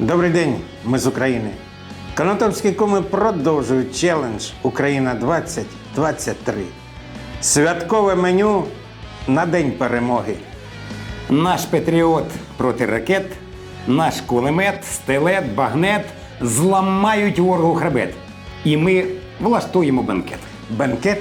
Добрий день, ми з України. Конотопські куми продовжують челендж Україна 2023. Святкове меню на День перемоги. Наш патріот проти ракет, наш кулемет, стелет, багнет зламають ворогу хребет. І ми влаштуємо бенкет. Бенкет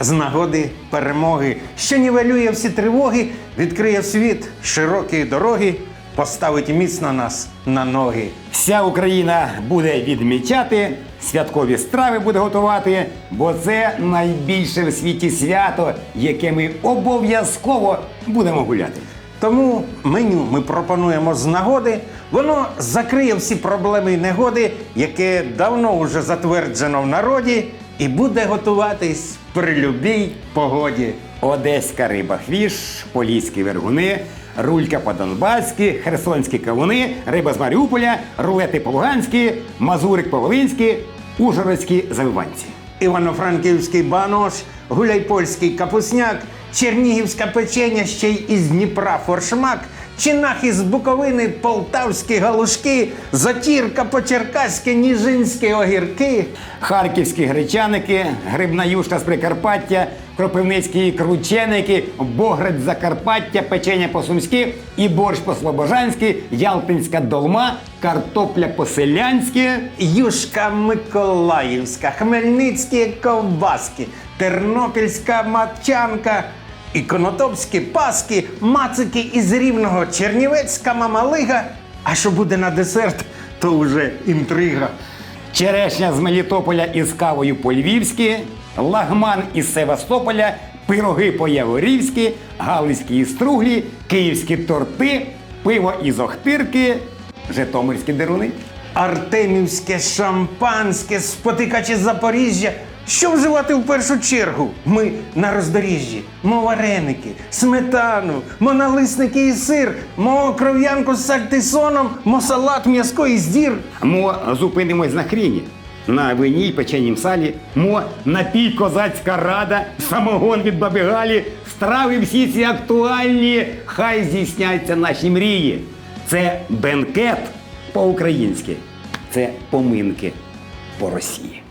з нагоди перемоги, що нівелює всі тривоги, відкриє в світ широкі дороги, поставить міцно нас на ноги. Вся Україна буде відмічати, святкові страви буде готувати, бо це найбільше в світі свято, яке ми обов'язково будемо гуляти. Тому меню ми пропонуємо з нагоди. Воно закриє всі проблеми і негоди, яке давно вже затверджено в народі, і буде готуватись при любій погоді. Одеська риба хвіш, поліські вергуни, рулька по-донбаськи, херсонські кавуни, риба з Маріуполя, рулети по-луганськи, мазурик по-волинськи, ужгородські завиванці. Івано-Франківський банош, гуляйпольський капусняк, чернігівська печеня ще й із Дніпра форшмак, чинах із Буковини полтавські галушки, затірка по-черкаськи, ніжинські огірки. Харківські гречаники, грибна юшка з Прикарпаття, кропивницькі крученики, боград Закарпаття, печення по-сумськи і борщ по-слобожанськи, ялтинська долма, картопля по-селянськи. Юшка Миколаївська, Хмельницькі ковбаски, Тернопільська матчанка, і конотопські паски, мацики із рівного, Чернівецька мамалига. А що буде на десерт, то вже інтрига. Черешня з Мелітополя із кавою по-львівськи, лагман із Севастополя, пироги по-яворівськи, галицькі із струглі, київські торти, пиво із Охтирки, житомирські деруни. Артемівське шампанське, спотикачі Запоріжжя. Що вживати в першу чергу? Ми на роздоріжжі. Мо вареники, сметану, мо налисники і сир, мо кров'янку з сальтисоном, мо салат м'язко і здір. Мо зупинимось на хріні. На вині й печенім салі, мо напій козацька рада, самогон від баби Галі, страви всі ці актуальні, хай здійсняться наші мрії. Це бенкет по-українськи, це поминки по Росії.